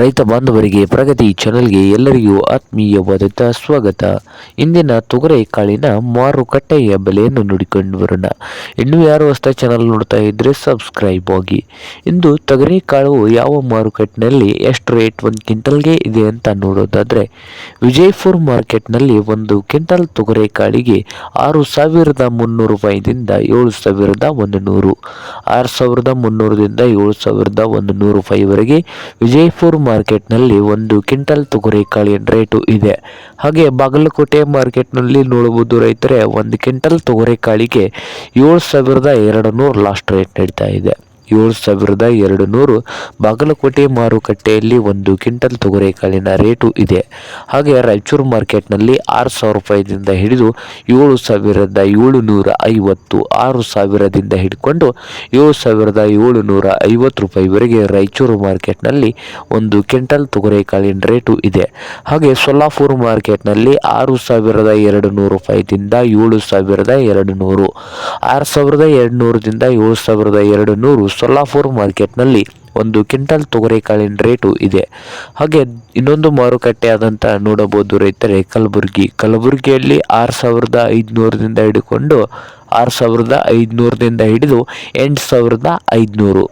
ರೈತ ಬಾಂಧವರಿಗೆ ಪ್ರಗತಿ ಚಾನಲ್ಗೆ ಎಲ್ಲರಿಗೂ ಆತ್ಮೀಯವಾದ ಸ್ವಾಗತ. ಇಂದಿನ ತೊಗರೆ ಕಾಳಿನ ಮಾರುಕಟ್ಟೆಯ ಬೆಲೆಯನ್ನು ನೋಡಿಕೊಂಡು ಬರೋಣ. ಇನ್ನು ಯಾರು ಹೊಸ ಚಾನಲ್ ನೋಡ್ತಾ ಇದ್ದರೆ ಸಬ್ಸ್ಕ್ರೈಬ್ ಆಗಿ. ಇಂದು ತೊಗರೆ ಕಾಳು ಯಾವ ಮಾರುಕಟ್ಟೆನಲ್ಲಿ ಎಷ್ಟು ರೇಟ್ ಒಂದು ಕ್ವಿಂಟಲ್ಗೆ ಇದೆ ಅಂತ ನೋಡೋದಾದ್ರೆ, ವಿಜಯಪುರ ಮಾರ್ಕೆಟ್ನಲ್ಲಿ ಒಂದು ಕ್ವಿಂಟಲ್ ತೊಗರೆ ಕಾಳಿಗೆ ಆರು ಸಾವಿರದ ಮುನ್ನೂರು ರೂಪಾಯಿದಿಂದ ಏಳು ಸಾವಿರದ ಒಂದು ನೂರು ಆರು ಸಾವಿರದ ಮುನ್ನೂರದಿಂದ ಏಳು ಸಾವಿರದ ಒಂದು ನೂರು ರೂಪಾಯಿವರೆಗೆ ವಿಜಯಪುರ ಮಾರ್ಕೆಟ್ನಲ್ಲಿ ಒಂದು ಕ್ವಿಂಟಲ್ ತೊಗರಿ ಕಾಳಿನ ರೇಟು ಇದೆ. ಹಾಗೆ ಬಾಗಲಕೋಟೆ ಮಾರ್ಕೆಟ್ನಲ್ಲಿ ನೋಡಬಹುದು ರೈತರೆ, ಒಂದು ಕ್ವಿಂಟಲ್ ತೊಗರಿ ಕಾಳಿಗೆ ಏಳು ಸಾವಿರದ ಎರಡು ನೂರು ಲಾಸ್ಟ್ ರೇಟ್ ನಡೀತಾ ಇದೆ. ಏಳು ಸಾವಿರದ ಎರಡು ನೂರು ಬಾಗಲಕೋಟೆ ಮಾರುಕಟ್ಟೆಯಲ್ಲಿ ಒಂದು ಕ್ವಿಂಟಲ್ ತೊಗರೆಕಾಳಿನ ರೇಟು ಇದೆ. ಹಾಗೆ ರಾಯಚೂರು ಮಾರ್ಕೆಟ್ನಲ್ಲಿ ಆರು ಸಾವಿರ ರೂಪಾಯಿದಿಂದ ಹಿಡಿದು ಏಳು ಸಾವಿರದ ಏಳುನೂರ ಐವತ್ತು, ಆರು ಸಾವಿರದಿಂದ ಹಿಡ್ಕೊಂಡು ಏಳು ಸಾವಿರದ ಏಳು ನೂರ ಐವತ್ತು ರೂಪಾಯಿವರೆಗೆ ರಾಯಚೂರು ಮಾರ್ಕೆಟ್ನಲ್ಲಿ ಒಂದು ಕ್ವಿಂಟಲ್ ತೊಗರೆಕಾಳಿನ ರೇಟು ಇದೆ. ಹಾಗೆ ಸೊಲ್ಲಾಪುರ ಮಾರ್ಕೆಟ್ನಲ್ಲಿ ಆರು ಸಾವಿರದ ಎರಡು ನೂರು ರೂಪಾಯಿದಿಂದ ಏಳು ಸಾವಿರದ ಎರಡು ನೂರು ಆರು ಸಾವಿರದ ಎರಡು ನೂರದಿಂದ ಏಳು ಸಾವಿರದ ಎರಡು ನೂರು ಸೊಲ್ಲಾಪುರ ಮಾರ್ಕೆಟ್ನಲ್ಲಿ ಒಂದು ಕ್ವಿಂಟಲ್ ತೊಗರಿಕಾಳಿನ ರೇಟು ಇದೆ. ಹಾಗೆ ಇನ್ನೊಂದು ಮಾರುಕಟ್ಟೆ ಆದಂತ ನೋಡಬಹುದು ರೈತರೆ, ಕಲಬುರಗಿ. ಕಲಬುರಗಿಯಲ್ಲಿ ಆರು ಸಾವಿರದ ಐದುನೂರದಿಂದ ಹಿಡ್ಕೊಂಡು ಆರು ಸಾವಿರದ ಐದುನೂರದಿಂದ ಹಿಡಿದು ಎಂಟು ಸಾವಿರದ ಐದುನೂರು,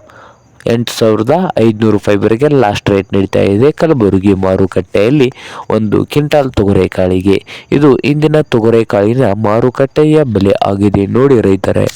ಎಂಟು ಸಾವಿರದ ಐದುನೂರು ಫೈಬರ್ಗೆ ಲಾಸ್ಟ್ ರೇಟ್ ನಡೀತಾ ಇದೆ ಕಲಬುರಗಿ ಮಾರುಕಟ್ಟೆಯಲ್ಲಿ ಒಂದು ಕ್ವಿಂಟಾಲ್ ತೊಗರೆಕಾಳಿಗೆ. ಇದು ಇಂದಿನ ತೊಗರೆಕಾಳಿನ ಮಾರುಕಟ್ಟೆಯ ಬೆಲೆ ಆಗಿದೆ ನೋಡಿ ರೈತರೆ.